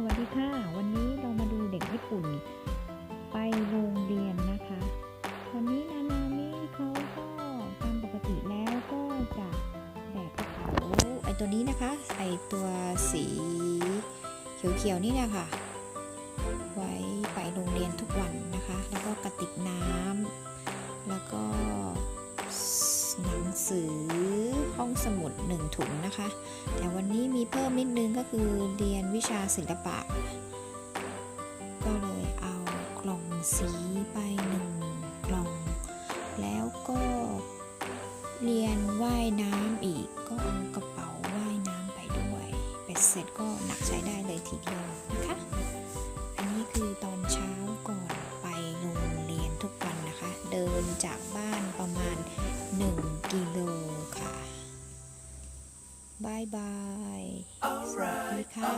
สวัสดีค่ะ วันนี้เรามาดูเด็กญี่ปุ่น ไปโรงเรียนนะคะ วันนี้นานามิเขาก็ตามปกติแล้วก็จะแบกกระเป๋าไอตัวนี้นะคะไอตัวสีเขียวๆนี่นะคะไว้ไปโรงเรียนทุกวันนะคะ แล้วก็กระติกน้ำแล้วก็หนังสือ องสมุดหนึ่งถุงนะคะ แต่วันนี้มีเพิ่มนิดนึงก็คือเรียนวิชาศิลปะ ก็เลยเอากล่องสีไปหนึ่งกล่อง แล้วก็เรียนว่ายน้ำอีกก็เอากระเป๋าว่ายน้ำไปด้วยเป็ดเสร็จก็หนักใช้ได้เลยทีเดียวนะคะ อันนี้คือตอนเช้าก่อนไปโรงเรียนทุกวันนะคะ เดินจากบ้านประมาณ 1 กิโล บายบาย สวัสดีค่ะ